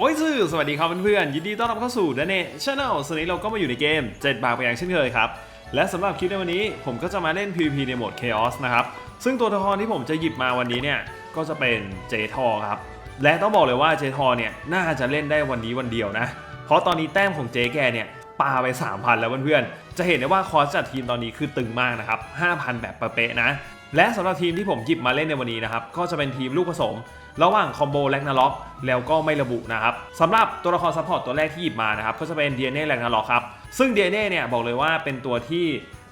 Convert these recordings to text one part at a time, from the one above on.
โอ้ยสื่อสวัสดีครับเพื่อนๆยินดีต้อนรับเข้าสู่ดนเน่ชาแนลสนนี้เราก็มาอยู่ในเกม 7 บาทไปอย่างเช่นเคยครับ และสำหรับคลิปในวันนี้ผมก็จะมาเล่น PVP ในโหมด Chaos นะครับ ซึ่งตัวละครที่ผมจะหยิบมาวันนี้เนี่ย ก็จะเป็นเจทอครับ และต้องบอกเลยว่าเจทอเนี่ย น่าจะเล่นได้วันนี้วันเดียวนะ เพราะตอนนี้แต้มของเจแกเนี่ยปาไป 3,000 แล้วเพื่อนๆ จะเห็นได้ว่าคอสจัดทีมตอนนี้คือตึงมากนะครับ 5,000 แบบเป๊ะนะ และสำหรับทีมที่ผมหยิบมาเล่นในวันนี้นะครับ ก็จะเป็นทีมลูกผสม ระหว่างคอมโบแลกนาล็อกแล้วก็ไม่ระบุนะครับสำหรับตัวละครซัพพอร์ตตัวแรกที่หยิบมานะครับ ก็จะเป็น DNA แลกนาล็อกครับ ซึ่ง DNA เน่เนี่ยบอกเลยว่าเป็นตัวที่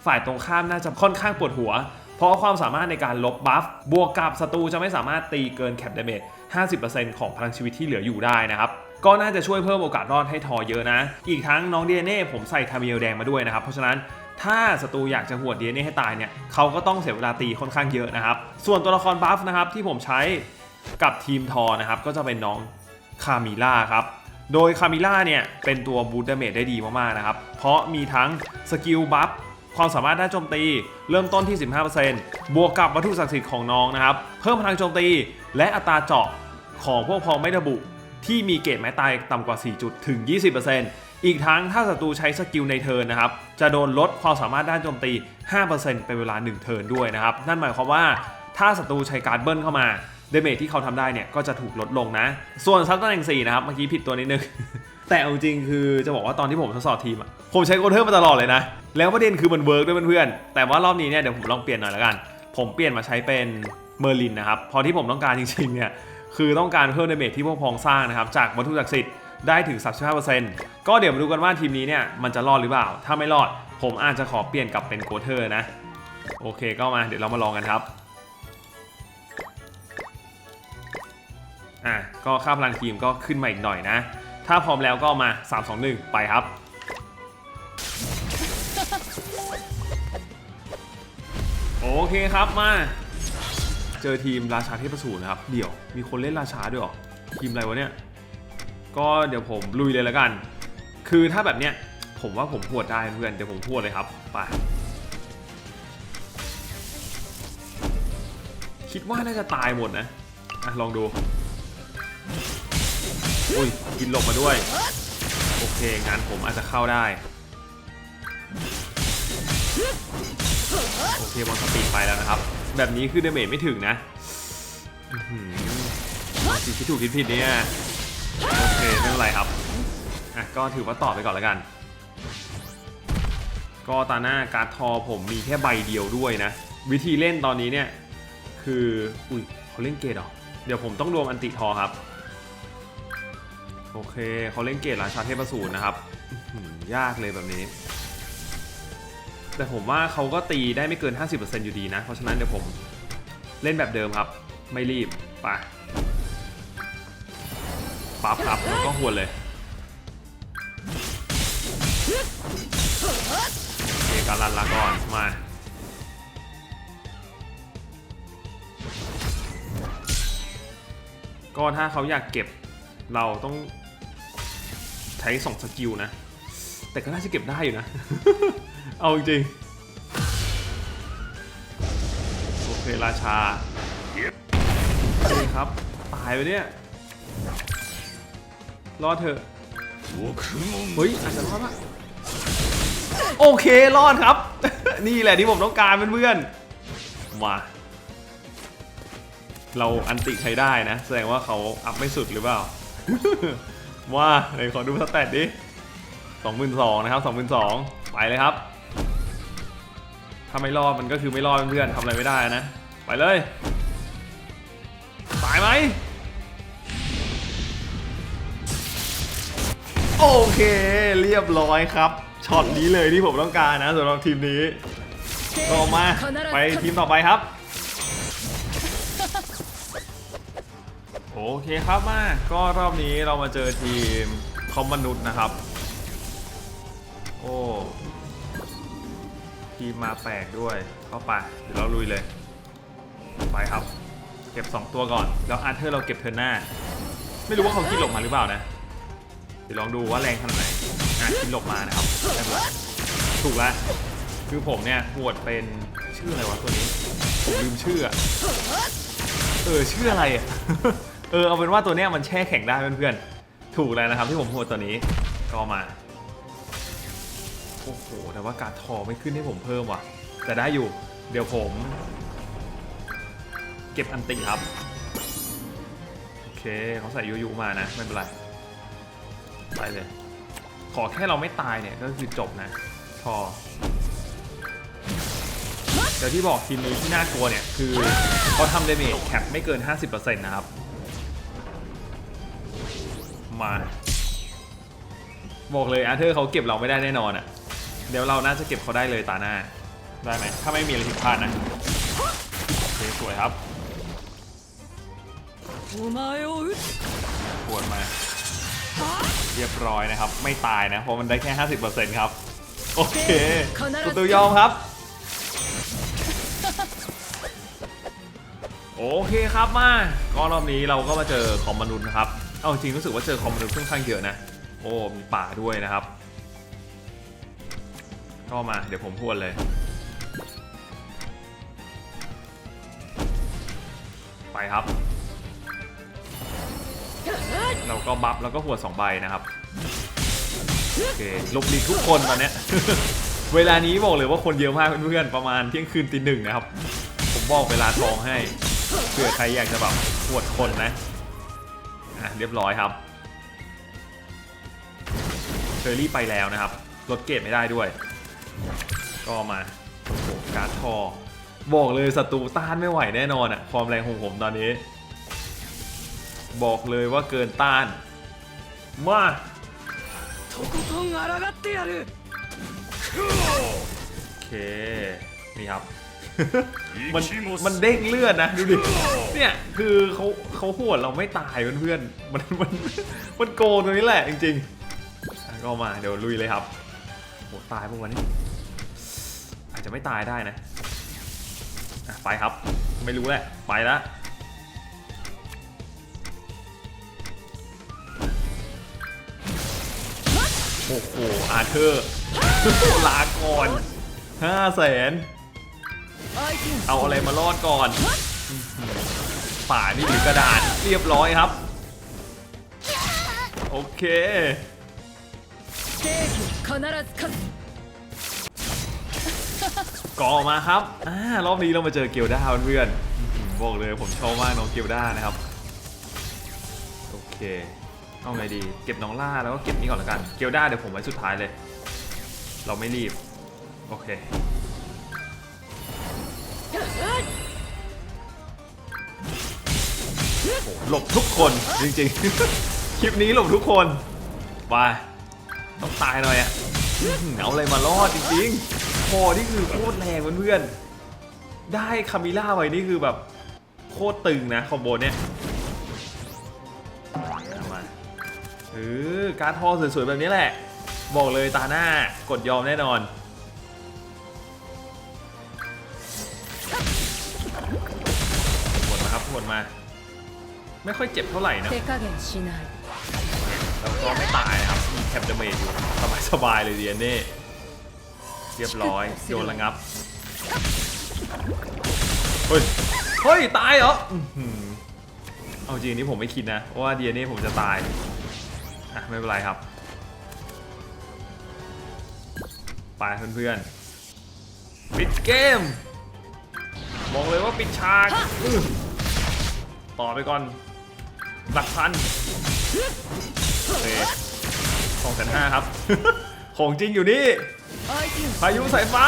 ฝ่ายตรงข้ามน่าจะค่อนข้างปวดหัว เพราะความสามารถในการลบบัฟบวกกับศัตรูจะไม่สามารถตีเกินแคปเดเมจ50%ของพลังชีวิตที่เหลืออยู่ได้นะครับก็น่าจะช่วยเพิ่มโอกาสรอดให้ทอเยอะนะ อีกทั้งน้อง DNA ผมใส่คาเมลแดงมาด้วยนะครับ เพราะฉะนั้น ถ้าศัตรูอยากจะหวด DNA ให้ตายเนี่ยเขาก็ต้องเสียเวลาตีค่อนข้างเยอะนะครับ ส่วนตัวละครบัฟนะครับที่ผมใช้กับทีมทอนะครับก็จะเป็นน้องคามิล่าครับโดยคามิล่าเนี่ยเป็นตัวบูตเดเมจได้ดีมากๆนะครับ เพราะมีทั้งสกิลบัฟความสามารถด้านโจมตี เริ่มต้นที่ 15%บวกกับวัตถุศักดิ์สิทธิ์ของน้องนะครับ เพิ่มพลังโจมตี และอัตราเจาะของพวกพองไม่ระบุ ที่มีเกรดไม้ตายต่ำกว่า 4 จุดถึง 20% อีกทั้งถ้าศัตรูใช้สกิลในเทิร์นนะครับ จะโดนลดความสามารถด้านโจมตี 5%เป็นเวลา 1 เทิร์นด้วยนะครับ นั่นหมายความว่าถ้าศัตรูใช้การเบิ้ลเข้ามาเดเมจที่เขาทำได้เนี่ยก็จะถูกลดลงนะ ส่วนซับตำแหน่ง4นะครับ เมื่อกี้ผิดตัวนิดนึง แต่เอาจริงคือจะบอกว่าตอนที่ผมทดสอบทีมอะผมใช้โกเทอร์มาตลอดเลยนะ แล้วประเด็นคือมันเวิร์กด้วยเพื่อนๆ แต่ว่ารอบนี้เนี่ยเดี๋ยวผมลองเปลี่ยนหน่อยละกัน ผมเปลี่ยนมาใช้เป็นเมอร์ลินนะครับ พอที่ผมต้องการจริงๆเนี่ยคือต้องการเพิ่มเดเมจที่พวกพองสร้างนะครับจากวัตถุศักดิ์สิทธิ์ ได้ถึง 35%ก็เดี๋ยวมาดูกันว่าทีมนี้เนี่ยมันจะรอดหรือเปล่า ถ้าไม่รอดผมอาจจะขอเปลี่ยนกลับเป็นโกเทอร์นะ โอเคก็มาเดี๋ยวเรามาลองกันครับอะก็ค่าพลังทีมก็ขึ้นมาอีกหน่อยนะ ถ้าพร้อมแล้วก็มา 3 2 1 ไปครับโอเคครับมา เจอทีมราชาเทพสูรนะครับ เดี๋ยวมีคนเล่นราชาด้วยหรอ ทีมอะไรวะเนี่ย ก็เดี๋ยวผมลุยเลยแล้วกัน คือถ้าแบบเนี้ยผมว่าผมพวดได้เพื่อนเดี๋ยวผมพวดเลยครับไปคิดว่าน่าจะตายหมดนะอะลองดูอุ้ยกินหลบมาด้วย โอเคงานผมอาจจะเข้าได้โอเคบอลสปีดไปแล้วนะครับ แบบนี้คือเดเมจไม่ถึงนะสิ่งที่ถูกผิดผิดเนี่ยโอเค ไม่เป็นไรครับอะก็ถือว่าต่อไปก่อนแล้วกัน ก็ตาหน้าการ์ดทอผมมีแค่ใบเดียวด้วยนะ วิธีเล่นตอนนี้เนี่ยคืออุ้ยเขาเล่นเกตหรอเดี๋ยวผมต้องรวมอันติทอครับ โอเคเขาเล่นเกตราชาเทพสูรนะครับยากเลยแบบนี้ แต่ผมว่าเขาก็ตีได้ไม่เกิน 50%อยู่ดีนะ เพราะฉะนั้นเดี๋ยวผมเล่นแบบเดิมครับ ไม่รีบไป ปั๊บครับแล้วก็หวนเลยโอการันลาก่อนมาก็ถ้าเขาอยากเก็บเราต้องใช้สองสกิลนะ แต่ก็น่าจะเก็บได้อยู่นะ เอาจริงโอเคราชาโอเคครับ ตายไปเนี่ย รอดเถอะเฮ้ยอาจจะรอดปะโอเครอดครับ นี่แหละที่ผมต้องการเพื่อนๆมาเราอันติใช้ได้นะ แสดงว่าเขาอัพไม่สุดหรือเปล่า ว่าไหนขอดูสแตทดิสองหมื่นสองนะครับสองหมื่นสองไปเลยครับ ถ้าไม่รอดมันก็คือไม่รอดเพื่อนๆทำอะไรไม่ได้นะ ไปเลย ตายไหม โอเค เรียบร้อยครับ ช็อตนี้เลยที่ผมต้องการนะสำหรับทีมนี้ต่อมาไปทีมต่อไปครับ โอเคครับมา ก็รอบนี้เรามาเจอทีมคอมมนุษย์นะครับ โอ้ทีมมาแปลกด้วยเข้าไปเดี๋ยวเราลุยเลย ไปครับ เก็บ 2 ตัวก่อน แล้วอาร์เธอร์เราเก็บเทิร์หน้า ไม่รู้ว่าเขาคิดหลบมาหรือเปล่านะ เดี๋ยวลองดูว่าแรงขนาดไหนอะคิดหลบมานะครับได้หมดถูกแล้วคือผมเนี่ยหวดเป็นชื่ออะไรวะตัวนี้ผมลืมชื่ออะเออชื่ออะไรอะ เออเอาเป็นว่าตัวเนี้ยมันแช่แข็งได้เพื่อนๆถูกแล้วนะครับที่ผมหวดตัวนี้ก็มาโอ้โหแต่ว่าการทอไม่ขึ้นให้ผมเพิ่มว่ะ แต่ได้อยู่ เดี๋ยวผม เก็บอันติครับ โอเคเขาใส่ยูยูมานะ ไม่เป็นไร ไปเลย ขอแค่เราไม่ตายเนี่ยก็คือจบนะ พอ เดี๋ยวที่บอกทีมนี้ที่น่ากลัวเนี่ย คือเขาทำเดเมจแคปไม่เกิน 50%นะครับ มา บอกเลยอาร์เธอร์เขาเก็บเราไม่ได้แน่นอนอะ่ะ เดี๋ยวเราน่าจะเก็บเขาได้เลยตาหน้า ได้ไหมถ้าไม่มีอะไรผิดพลาดนะโอเคสวยครับปวดมา เรียบร้อยนะครับ ไม่ตายนะ เพราะมันได้แค่ 50%ครับ โอเคตัวตัวยอมครับ โอเคครับมา ก็รอบนี้เราก็มาเจอคอมมนุษย์นะครับ เอาจริงรู้สึกว่าเจอคอมมนุษย์ค่อนข้างเยอะนะ โอ้มีป่าด้วยนะครับ ก็มาเดี๋ยวผมพวนเลย ไปครับ เราก็บัฟแล้วก็หัวดสองใบนะครับโอเคลบลีทุกคนตอนเนี้ย เวลานี้บอกเลยว่าคนเยอะมากเพื่อนๆประมาณเที่ยงคืนตีหนึ่งนะครับ ผมบอกเวลาทองให้เผื่อใครอยากจะแบบหวดคนนะอะเรียบร้อยครับเชอรี่ไปแล้วนะครับลดเกรดไม่ได้ด้วย ก็มาการ์ดทอบอกเลยศัตรูต้านไม่ไหวแน่นอนอะความแรงของผมตอนนี้ บอกเลยว่าเกินต้าน มาโอเค นี่ครับ มันมันเด้งเลือดนะ ดูดิ เนี่ยคือเขาเขาหวดเราไม่ตายเพื่อนๆมันมันมันโกงตรงนี้แหละจริงๆ ก็มาเดี๋ยวลุยเลยครับโหตายพวกมันนี้อาจจะไม่ตายได้นะ ไปครับ ไม่รู้แหละ ไปแล้ว โอ้โหอาเธอร์ลาก่อนห้าแสนเอาอะไรมารอดก่อนป่านี่ถือกระดาษเรียบร้อยครับ โอเคก่อมาครับอรอบนี้เรามาเจอเกียวด้าเพื่อนบอกเลยผมชอบมากน้องเกียวด้านะครับ โอเค เอาไงดี เก็บน้องล่าแล้วก็เก็บนี่ก่อนละกัน เกียวด้าเดี๋ยวผมไว้สุดท้ายเลย เราไม่รีบ โอเค หลบทุกคนจริงๆ คลิปนี้หลบทุกคนไปต้องตายหน่อยอะเอาอะไรมารอดจริงๆ พอนี่คือโคตรแรงเพื่อนๆ ได้คามิล่าไว้นี่คือแบบโคตรตึงนะคอมโบเนี้ย เออการ์ดทอสวยๆแบบนี้แหละ บอกเลยตาหน้ากดยอมแน่นอน หมดมาครับหมดมา ไม่ค่อยเจ็บเท่าไหร่นะแล้วก็ไม่ตายนะครับมีแคปเดเมจอยู่สบายๆเลยเดียนเน่เรียบร้อยโยนระงับเฮ้ยเฮ้ย ตายเหรอเอาจริงนี่ผมไม่คิดนะ ว่าเดียนี่ผมจะตาย ไม่เป็นไรครับ ไปเพื่อนๆปิดเกมบอกเลยว่าปิดฉากต่อไปก่อนหลักพันโอสองแสนห้าครับ ของจริงอยู่นี่ พายุสายฟ้า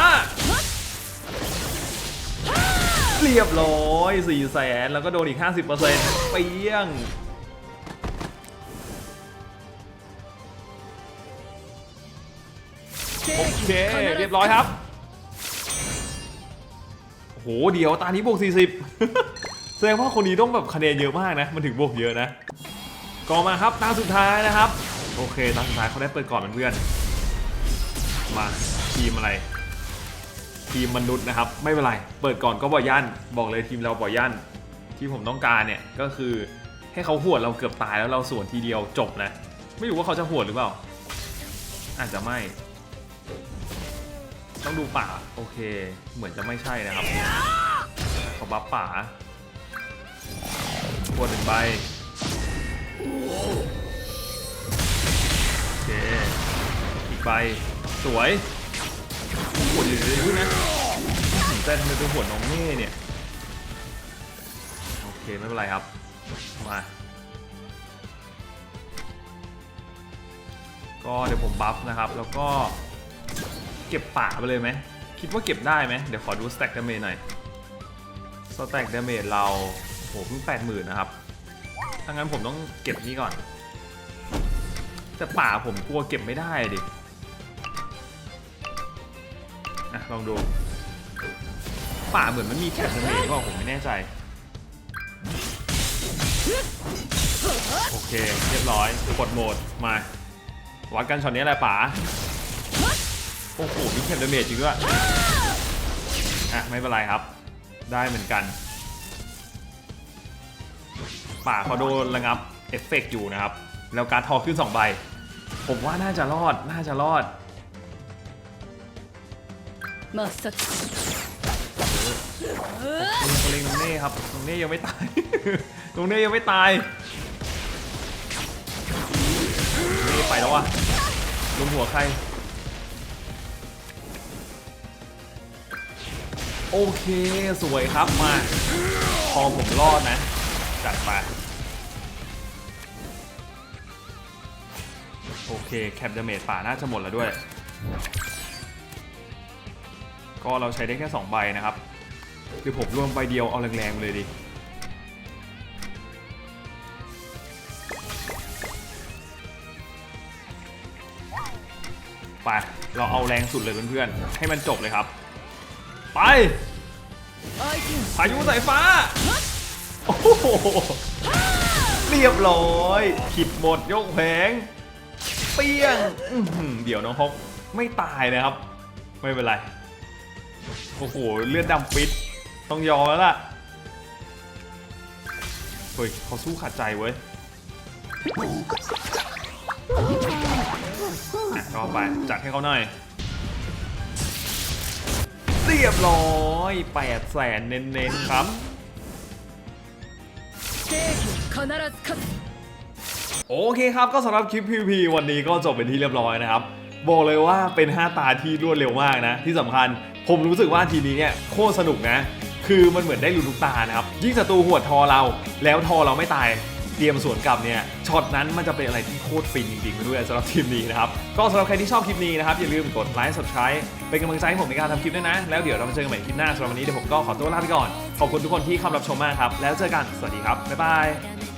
เรียบร้อยสี่แสนแล้วก็โดนอีก 50%เปรี้ยง โอเคเรียบร้อยครับโหเดี๋ยวตานี้บวก 40 แสดงว่าคนนี้ต้องแบบคะแนนเยอะมากนะ มันถึงบวกเยอะนะก็มาครับตาสุดท้ายนะครับ โอเคตาสุดท้ายเขาได้เปิดก่อนเพื่อนมาทีมอะไร ทีมมนุษย์นะครับ ไม่เป็นไร เปิดก่อนก็บ่อยั่นบอกเลยทีมเราบ่อยั่นที่ผมต้องการเนี่ยก็คือให้เขาหวดเราเกือบตายแล้วเราส่วนทีเดียวจบนะ ไม่รู้ว่าเขาจะหวดหรือเปล่า อาจจะไม่ ต้องดูป่า โอเค เหมือนจะไม่ใช่นะครับเขาบัฟป่าหวดหนึ่งใบโอเค อีกใบ สวยหวดอยู่เลยด้วยนะแต่ทำไมเป็นหวดน้องเน่เนี่ย โอเค ไม่เป็นไรครับ มาก็เดี๋ยวผมบัฟนะครับ แล้วก็ เก็บป่าไปเลยไหม คิดว่าเก็บได้ไหม เดี๋ยวขอดูสแต็กดาเมจหน่อย สแต็กดาเมจเราโอ้โหเพิ่งแปดหมื่นนะครับ ถ้างั้นผมต้องเก็บนี้ก่อน แต่ป่าผมกลัวเก็บไม่ได้ดิอะลองดู ป่าเหมือนมันมีแคปดาเมจหรือเปล่าผมไม่แน่ใจ โอเค เรียบร้อยกดโหมดมาวัดกันช็อตนี้แหละป๋า โอ้โหมีแคปเดเมจจริงด้วยอะไม่เป็นไรครับ ได้เหมือนกัน ป่าเขาโดนระงับเอฟเฟกอยู่นะครับ แล้วการทอขึ้น2ใบ ผมว่าน่าจะรอดน่าจะรอดมาสักเล็งเน่ครับตรงเน่ยังไม่ตายตรงเน่ยังไม่ตายเน่ไปแล้ววะลุงหัวใคร โอเคสวยครับมาพอผมรอดนะ จัดไปโอเคแคปเดเมจป่าน่าจะหมดแล้วด้วย ก็เราใช้ได้แค่ 2 ใบนะครับ คือผมรวมใบเดียวเอาแรงๆเลยดิไปเราเอาแรงสุดเลยเพื่อนๆ ให้มันจบเลยครับ ไปพายุสายฟ้า โอ้โหเรียบร้อย ผิดหมดยกแผง เปี้ยงเดี๋ยวน้องฮอกไม่ตายนะครับ ไม่เป็นไร โอ้โห เลือดดำปิด ต้องยอมแล้วล่ะ เฮ้ย เขาสู้ขาดใจเว้ยก็ไป จัดให้เขาหน่อย เรียบร้อยแปดแสนเน้นๆครับโอเคครับก็สำหรับคลิปพีพีวันนี้ก็จบเป็นที่เรียบร้อยนะครับ บอกเลยว่าเป็น 5 ตาที่รวดเร็วมากนะ ที่สำคัญผมรู้สึกว่าทีนี้เนี่ยโคตรสนุกนะ คือมันเหมือนได้ลุ้นทุกตานะครับ ยิ่งศัตรูหัวทอเราแล้วทอเราไม่ตาย เตรียมสวนกลับเนี่ยช็อตนั้นมันจะเป็นอะไรที่โคตรฟินจริงๆไปด้วยสำหรับทีมนี้นะครับก็สำหรับใครที่ชอบคลิปนี้นะครับอย่าลืมกดไลค์ subscribe เป็นกำลังใจให้ผมในการทำคลิปด้วยนะ แล้วเดี๋ยวเรามาเจอกันใหม่คลิปหน้าสำหรับวันนี้เดี๋ยวผมก็ขอตัวลาไปก่อนขอบคุณทุกคนที่เข้ามารับชมมากครับแล้วเจอกันสวัสดีครับบ๊ายบาย